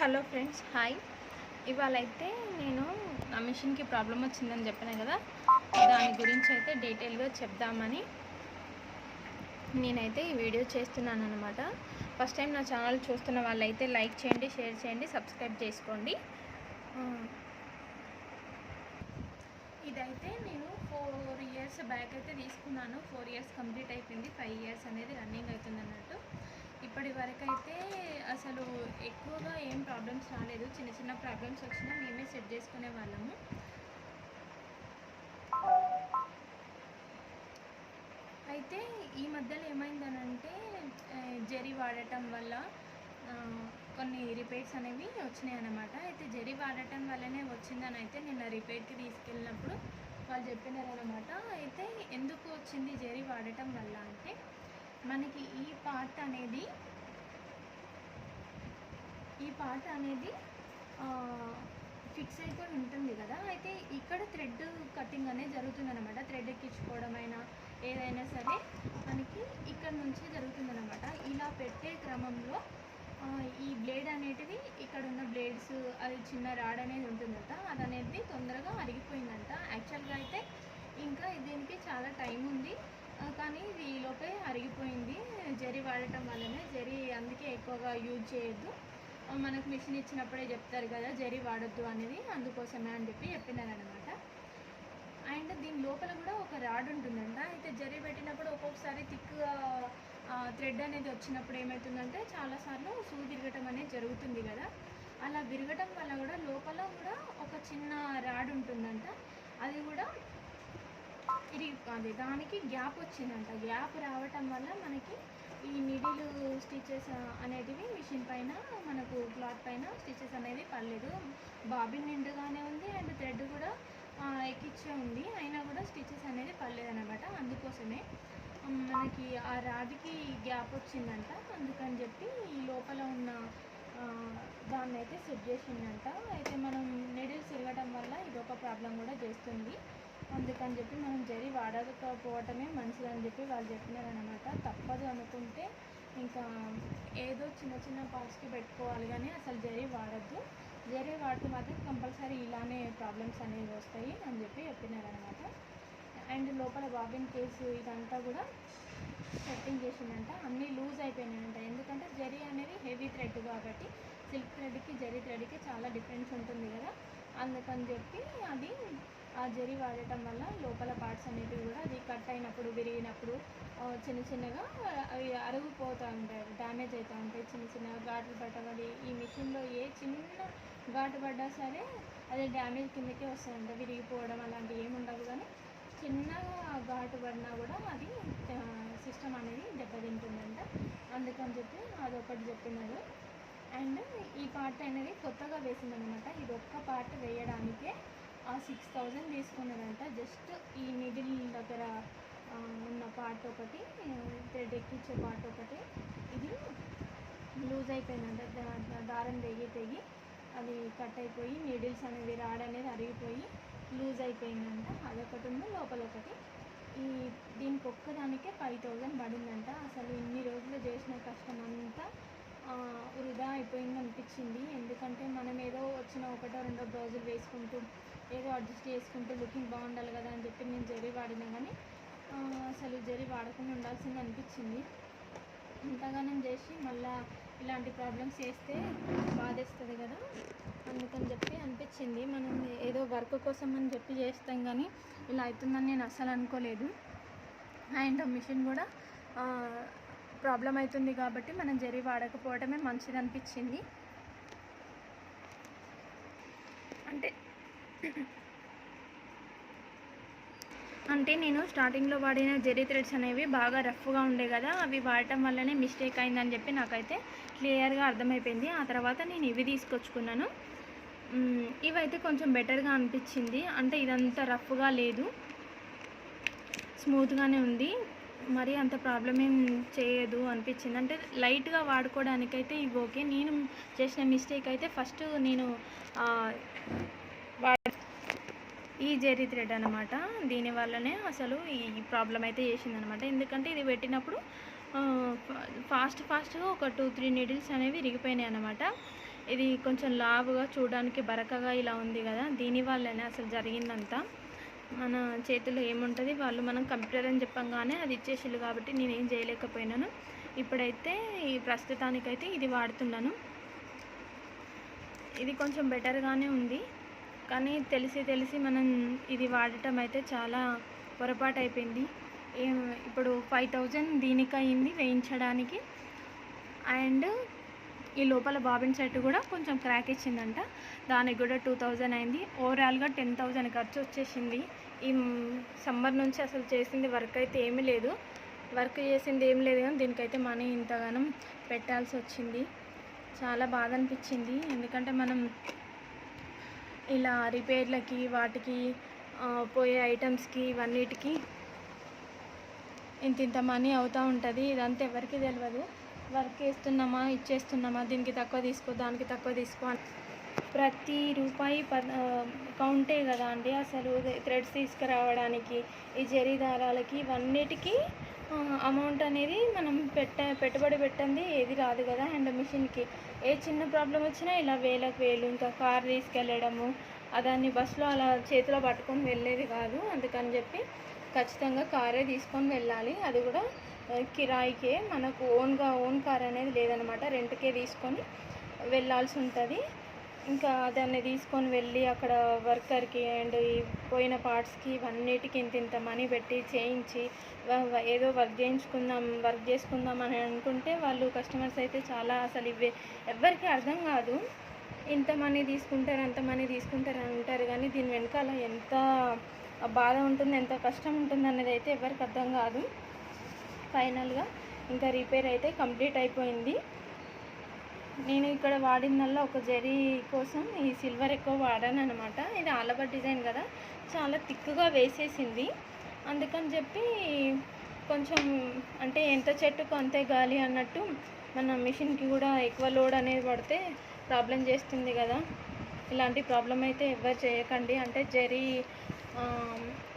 Hello friends hi. ఇవాళ అయితే నేను నా మిషన్కి ప్రాబ్లం వచ్చిందని చెప్పాను కదా దాని గురించి అయితే డీటెయిల్గా చెప్దామని నేనైతే ఈ వీడియో చేస్తున్నాను అనమాట ఫస్ట్ టైం నా ఛానల్ చూస్తున్న వాళ్ళైతే లైక్ చేయండి షేర్ చేయండి సబ్స్క్రైబ్ చేసుకోండి. ఇదైతే నేను ఫోర్ ఇయర్స్ బ్యాక్ అయితే తీసుకున్నాను. ఫోర్ ఇయర్స్ కంప్లీట్ అయిపోయింది. ఫైవ్ ఇయర్స్ అనేది రన్నింగ్ అవుతుంది అన్నట్టు ఇప్పటి వరకు అయితే అసలు ఎక్కువగా ఏం ప్రాబ్లమ్స్ రాలేదు. చిన్న చిన్న ప్రాబ్లమ్స్ వచ్చినా మేమే సెట్ చేసుకునే వాళ్ళము. అయితే ఈ మధ్యలో ఏమైందనంటే ఆ, జెరీ వాడటం వల్ల కొన్ని రిపేర్స్ అనేవి వచ్చినాయి అన్నమాట. అయితే జెరీ వాడటం వల్లనే వచ్చిందని అయితే నిన్న రిపేర్కి తీసుకెళ్ళినప్పుడు వాళ్ళు చెప్పినారనమాట అయితే ఎందుకు వచ్చింది జెరీ వాడటం వల్ల అంటే మనకి ఈ పార్ట్ అనేది ఈ పార్ట్ అనేది ఫిక్స్ అయిపోయి ఉంటుంది కదా. అయితే ఇక్కడ థ్రెడ్ కటింగ్ అనేది జరుగుతుంది అనమాట థ్రెడ్ ఎక్కించుకోవడం అయినా ఏదైనా సరే మనకి ఇక్కడ నుంచే జరుగుతుంది అనమాట ఇలా పెట్టే క్రమంలో ఈ బ్లేడ్ అనేటివి ఇక్కడ ఉన్న బ్లేడ్స్ అది చిన్న రాడ్ అనేది ఉంటుందంట. అది అనేది తొందరగా అరిగిపోయిందంట. యాక్చువల్గా అయితే ఇంకా దీనికి చాలా టైం ఉంది. కానీ ఇది ఈలోపే లోపే అరిగిపోయింది. జరి వాడటం వల్లనే. జరి అందుకే ఎక్కువగా యూజ్ చేయొద్దు. మనకు మిషన్ ఇచ్చినప్పుడే చెప్తారు కదా జరి వాడొద్దు అనేది. అందుకోసమే అని చెప్పి చెప్పినారనమాట అండ్ దీని లోపల కూడా ఒక రాడ్ ఉంటుందంట. అయితే జరి పెట్టినప్పుడు ఒక్కొక్కసారి థిక్గా థ్రెడ్ అనేది వచ్చినప్పుడు ఏమవుతుందంటే చాలాసార్లు సూ విరగటం అనేది జరుగుతుంది కదా. అలా విరగటం వల్ల కూడా లోపల కూడా ఒక చిన్న రాడ్ ఉంటుందంట. అది కూడా ఇది అది దానికి గ్యాప్ వచ్చిందంట. గ్యాప్ రావటం వల్ల మనకి ఈ నిడిలు స్టిచెస్ అనేటివి మిషన్ పైన మనకు క్లాత్ పైన స్టిచెస్ అనేది పడలేదు. బాబిన్ నిండుగానే ఉంది అండ్ థ్రెడ్ కూడా ఎక్కిచ్చే ఉంది. అయినా కూడా స్టిచెస్ అనేది పడలేదు అనమాట అందుకోసమే మనకి ఆ రాడ్కి గ్యాప్ వచ్చిందంట. అందుకని చెప్పి ఈ లోపల ఉన్న దాన్ని అయితే సెట్ చేసిందంట. అయితే మనం నెడిల్స్ ఇరగటం వల్ల ఇది ఒక ప్రాబ్లం కూడా చేస్తుంది. అందుకని చెప్పి మనం జరి వాడకపోవటమే మంచిదని చెప్పి వాళ్ళు చెప్పినారనమాట తప్పదు అనుకుంటే ఇంకా ఏదో చిన్న చిన్న పార్ట్స్కి పెట్టుకోవాలి కానీ అసలు జరీ వాడద్దు. జరీ వాడితే మాత్రం కంపల్సరీ ఇలానే ప్రాబ్లమ్స్ అనేవి వస్తాయి అని చెప్పి చెప్పినారనమాట అండ్ లోపల బాబిన్ కేసు ఇదంతా కూడా సెట్టింగ్ చేసిందంట. అన్నీ లూజ్ అయిపోయినాయంట. ఎందుకంటే జరీ అనేది హెవీ థ్రెడ్ కాబట్టి సిల్క్ థ్రెడ్కి జరీ థ్రెడ్కి చాలా డిఫరెన్స్ ఉంటుంది కదా. అందుకని చెప్పి అది ఆ జరి వాడటం వల్ల లోపల పార్ట్స్ అనేవి కూడా అది కట్ అయినప్పుడు విరిగినప్పుడు చిన్న చిన్నగా అవి అరుగుపోతూ ఉంటాయి డ్యామేజ్ అవుతూ ఉంటాయి చిన్న చిన్నగా. ఘాట్లు పట్టబడి ఈ మిషన్లో ఏ చిన్న ఘాటు పడ్డా సరే అది డ్యామేజ్ కిందకే వస్తుందంట విరిగిపోవడం అలాంటివి ఏమి ఉండవు కానీ చిన్నగా ఘాటు పడినా కూడా అది సిస్టమ్ అనేది దెబ్బతింటుందంట. అందుకని చెప్పి అదొకటి చెప్పినారు. అండ్ ఈ పార్ట్ అనేది కొత్తగా వేసిందనమాట. ఇది ఒక్క పార్ట్ వేయడానికే ఆ సిక్స్ థౌజండ్ తీసుకున్నారంట. జస్ట్ ఈ మిడిల్ దగ్గర ఉన్న పార్ట్ ఒకటి థ్రెడ్ ఎక్కించే పార్ట్ ఒకటి. ఇది లూజ్ అయిపోయిందంట. దారం తెగి తెగి అది కట్ అయిపోయి నీడిల్స్ అనేవి రాడ్ అనేది అరిగిపోయి లూజ్ అయిపోయిందంట. అదొకటి ఉంది లోపల ఒకటి. ఈ దీనికి ఒక్కదానికే ఫైవ్ థౌజండ్ పడిందంట. అసలు ఇన్ని రోజులు చేసిన కష్టం అంతా వృధా అయిపోయింది అనిపించింది ఎందుకంటే మనం ఏదో వచ్చిన ఒకటో రెండో బ్లౌజులు వేసుకుంటూ ఏదో అడ్జస్ట్ చేసుకుంటూ లుకింగ్ బాగుండాలి కదా అని చెప్పి నేను జరీ వాడినా కానీ అసలు జరీ వాడకుండా ఉండాల్సింది అనిపించింది. ఇంతగానం చేసి మళ్ళా ఇలాంటి ప్రాబ్లమ్స్ చేస్తే బాధేస్తుంది కదా అందుకని చెప్పి అనిపించింది. మనం ఏదో వర్క్ కోసం అని చెప్పి చేస్తాం కానీ ఇలా అవుతుందని నేను అస్సలు అనుకోలేదు. అండ్ మిషన్ కూడా ప్రాబ్లం అవుతుంది కాబట్టి మనం జరి వాడకపోవడమే మంచిది అనిపించింది అంటే అంటే నేను స్టార్టింగ్లో వాడిన జెరీ థ్రెడ్స్ అనేవి బాగా రఫ్గా ఉండే కదా అవి వాడటం వల్లనే మిస్టేక్ అయిందని చెప్పి నాకైతే క్లియర్గా అర్థమైపోయింది. ఆ తర్వాత నేను ఇవి తీసుకొచ్చుకున్నాను. ఇవైతే కొంచెం బెటర్గా అనిపించింది. అంటే ఇదంతా రఫ్గా లేదు. స్మూత్గానే ఉంది. మరి అంత ప్రాబ్లం ఏం చేయదు అనిపించింది. అంటే లైట్గా వాడుకోవడానికైతే ఇవి ఓకే నేను చేసిన మిస్టేక్ అయితే ఫస్ట్ నేను ఆ, ఈ జెరీ థ్రెడ్ అనమాట దీనివల్లనే అసలు ఈ ప్రాబ్లం అయితే చేసిందనమాట ఎందుకంటే ఇది పెట్టినప్పుడు ఫాస్ట్ ఫాస్ట్గా ఒక టూ త్రీ నీడిల్స్ అనేవి విరిగిపోయినాయి అనమాట ఇది కొంచెం లావుగా చూడడానికి బరకగా ఇలా ఉంది కదా దీని వల్లనే అసలు జరిగిందంతా. మన చేతిలో ఏముంటుంది వాళ్ళు మనం కంప్యూటర్ అని చెప్పంగానే అది ఇచ్చేసిల్లు కాబట్టి నేనేం చేయలేకపోయినాను. ఇప్పుడైతే ఈ ప్రస్తుతానికైతే ఇది వాడుతున్నాను. ఇది కొంచెం బెటర్గానే ఉంది. కానీ తెలిసి తెలిసి మనం ఇది వాడటం అయితే చాలా పొరపాటు అయిపోయింది ఇప్పుడు ఫైవ్ థౌజండ్ దీనికి అయింది వేయించడానికి. అండ్ ఈ లోపల బాబిన్ సెట్ కూడా కొంచెం క్రాక్ ఇచ్చిందంట. దానికి కూడా టూ థౌజండ్ అయింది. ఓవరాల్గా టెన్ థౌజండ్ ఖర్చు వచ్చేసింది. ఈ సమ్మర్ నుంచి అసలు చేసింది వర్క్ అయితే ఏమీ లేదు. వర్క్ చేసింది ఏం లేదు కానీ దీనికైతే మనీ ఇంతగానం పెట్టాల్సి వచ్చింది. చాలా బాధ అనిపించింది. ఎందుకంటే మనం ఇలా రిపేర్లకి వాటికి పోయే ఐటమ్స్కి ఇవన్నిటికి ఇంత ఇంత మనీ అవుతూ ఉంటుంది. ఇదంతా ఎవరికి తెలియదు వర్క్ చేస్తున్నామా ఇచ్చేస్తున్నామా దీనికి తక్కువ తీసుకో దానికి తక్కువ తీసుకో ప్రతి రూపాయి ప కౌంటే కదా అండి. అసలు థ్రెడ్స్ తీసుకురావడానికి ఈ జరీ దారాలకి ఇవన్నిటికీ అమౌంట్ అనేది మనం పెట్ట పెట్టుబడి పెట్టండి ఏది రాదు కదా. అండ్ మిషన్కి. ఏ చిన్న ప్రాబ్లం వచ్చినా ఇలా వేలకు వేలు ఇంకా కార్ తీసుకెళ్ళడము ఆ దాన్ని బస్సులో అలా చేతిలో పట్టుకొని వెళ్ళేది కాదు. అందుకని చెప్పి ఖచ్చితంగా కారే తీసుకొని వెళ్ళాలి. అది కూడా కిరాయికే. మనకు ఓన్గా ఓన్ కార్ అనేది లేదనమాట. రెంట్కే తీసుకొని వెళ్ళాల్సి ఉంటుంది. ఇంకా దాన్ని తీసుకొని వెళ్ళి అక్కడ వర్కర్కి అండ్ ఈ పోయిన పార్ట్స్కి ఇవన్నిటికి ఇంత ఇంత మనీ పెట్టి చేయించి ఏదో వర్క్ చేయించుకుందాం వర్క్ చేసుకుందాం అని అనుకుంటే వాళ్ళు కస్టమర్స్ అయితే చాలా అసలు ఇవే ఎవ్వరికీ అర్థం కాదు. ఇంత మనీ తీసుకుంటారు అంత మనీ తీసుకుంటారు అని అంటారు కానీ దీని వెనకాల ఎంత బాధ ఉంటుంది ఎంత కష్టం ఉంటుంది అనేది అయితే ఎవరికి అర్థం కాదు. ఫైనల్గా ఇంకా రిపేర్ అయితే కంప్లీట్ అయిపోయింది. నేను ఇక్కడ వాడిందల్లా ఒక జరీ కోసం ఈ సిల్వర్ ఎక్కువ వాడాను అనమాట ఇది ఆలబర్ డిజైన్ కదా. చాలా థిక్గా వేసేసింది. అందుకని చెప్పి కొంచెం అంటే ఎంత చెట్టుకు అంతే గాలి అన్నట్టు మన మిషన్కి కూడా ఎక్కువ లోడ్ అనేది పడితే ప్రాబ్లం చేస్తుంది కదా. ఇలాంటి ప్రాబ్లం అయితే ఎవరు చేయకండి. అంటే జరీ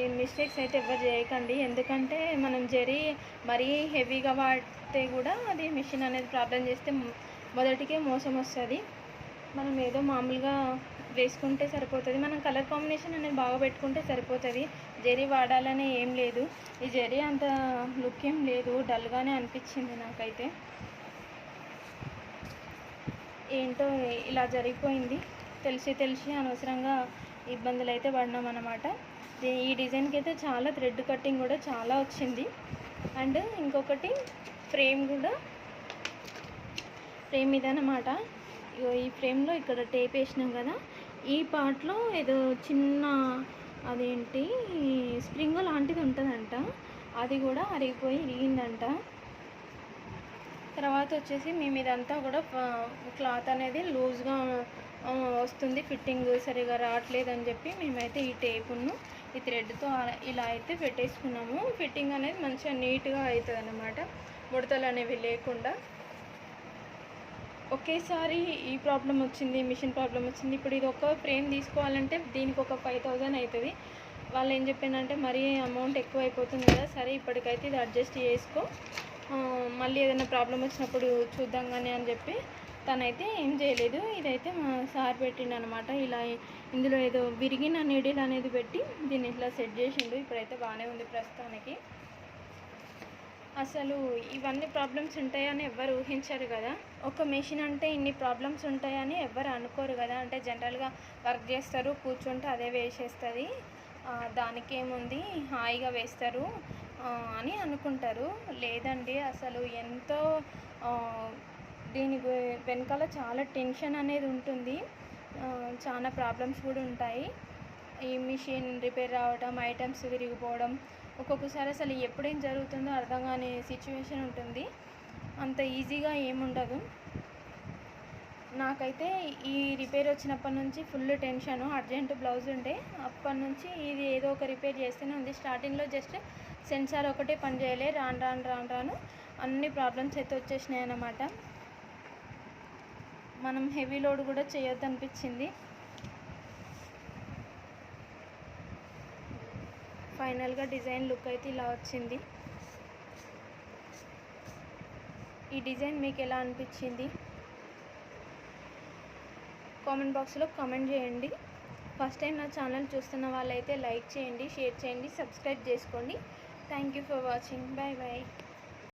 ఈ మిస్టేక్స్ అయితే ఎవరు చేయకండి. ఎందుకంటే మనం జరీ మరీ హెవీగా వాడితే కూడా అది మిషన్ అనేది ప్రాబ్లం చేస్తే మొదటికే మోసం వస్తుంది. మనం ఏదో మామూలుగా వేసుకుంటే సరిపోతుంది. మనం కలర్ కాంబినేషన్ అనేది బాగా పెట్టుకుంటే సరిపోతుంది. జెరీ వాడాలని ఏం లేదు. ఈ జెరీ అంత లుక్ ఏం లేదు. డల్గానే అనిపించింది నాకైతే. ఏంటో ఇలా జరిగిపోయింది. తెలిసి తెలిసి అనవసరంగా ఇబ్బందులు అయితే పడినాం అనమాట ఈ డిజైన్కి అయితే చాలా థ్రెడ్ కటింగ్ కూడా చాలా వచ్చింది. అండ్ ఇంకొకటి ఫ్రేమ్ కూడా ఫ్రేమ్ ఇదనమాట ఇగో ఈ ఫ్రేమ్లో ఇక్కడ టేప్ వేసినాం కదా ఈ పార్ట్లో ఏదో చిన్న అదేంటి స్ప్రింగ్ లాంటిది ఉంటుందంట. అది కూడా అరిగిపోయి ఇరిగిందంట. తర్వాత వచ్చేసి మేము ఇదంతా కూడా క్లాత్ అనేది లూజ్గా వస్తుంది. ఫిట్టింగ్ సరిగా రావట్లేదు అని చెప్పి మేమైతే ఈ టేపును ఈ థ్రెడ్తో ఇలా అయితే పెట్టేసుకున్నాము. ఫిట్టింగ్ అనేది మంచిగా నీట్గా అవుతుంది అన్నమాట ముడతలు అనేవి లేకుండా. ఒకేసారి ఈ ప్రాబ్లం వచ్చింది మిషన్ ప్రాబ్లం వచ్చింది. ఇప్పుడు ఇది ఒక ఫ్రేమ్ తీసుకోవాలంటే దీనికి ఒక ఫైవ్ థౌజండ్ అవుతుంది వాళ్ళు ఏం చెప్పానంటే మరీ అమౌంట్ ఎక్కువ అయిపోతుంది కదా సరే ఇప్పటికైతే ఇది అడ్జస్ట్ చేసుకో. మళ్ళీ ఏదైనా ప్రాబ్లం వచ్చినప్పుడు చూద్దాం కానీ అని చెప్పి తనైతే ఏం చేయలేదు. ఇదైతే మా సార్ పెట్టిండు అనమాట ఇలా ఇందులో ఏదో విరిగిన నీడిల్ అనేది పెట్టి దీన్ని ఇట్లా సెట్ చేసిండు. ఇప్పుడైతే బాగానే ఉంది ప్రస్తుతానికి. అసలు ఇవన్నీ ప్రాబ్లమ్స్ ఉంటాయని ఎవ్వరు ఊహించరు కదా. ఒక మెషిన్ అంటే ఇన్ని ప్రాబ్లమ్స్ ఉంటాయని ఎవ్వరు అనుకోరు కదా. అంటే జనరల్గా వర్క్ చేస్తారు కూర్చుంటే అదే వేసేస్తుంది. దానికేముంది? హాయిగా వేస్తారు అని అనుకుంటారు. లేదండి అసలు ఎంతో దీని వెనకాల చాలా టెన్షన్ అనేది ఉంటుంది. చాలా ప్రాబ్లమ్స్ కూడా ఉంటాయి. ఈ మిషన్ రిపేర్ రావడం ఐటమ్స్ విరిగిపోవడం ఒక్కొక్కసారి అసలు ఎప్పుడేం జరుగుతుందో అర్థం కాని సిచ్యువేషన్ ఉంటుంది. అంత ఈజీగా ఏముండదు. నాకైతే ఈ రిపేర్ వచ్చినప్పటి నుంచి ఫుల్ టెన్షన్ అర్జెంట్ బ్లౌజ్ ఉండే. అప్పటి నుంచి ఇది ఏదో ఒక రిపేర్ చేస్తేనే ఉంది. స్టార్టింగ్లో జస్ట్ సెన్సార్ ఒకటే పని చేయలే. రాను రాను రాను రాను అన్ని ప్రాబ్లమ్స్ అయితే వచ్చేసినాయి అన్నమాట. మనం హెవీ లోడ్ కూడా చేయొద్దు అనిపించింది. ఫైనల్గా డిజైన్ లుక్ అయితే ఇలా వచ్చింది. ఈ డిజైన్ మీకు ఎలా అనిపించింది? కామెంట్ బాక్స్లో కామెంట్ చేయండి. ఫస్ట్ టైం నా ఛానల్ చూస్తున్న వాళ్ళైతే లైక్ చేయండి షేర్ చేయండి సబ్స్క్రైబ్ చేసుకోండి. Thank you for watching. Bye bye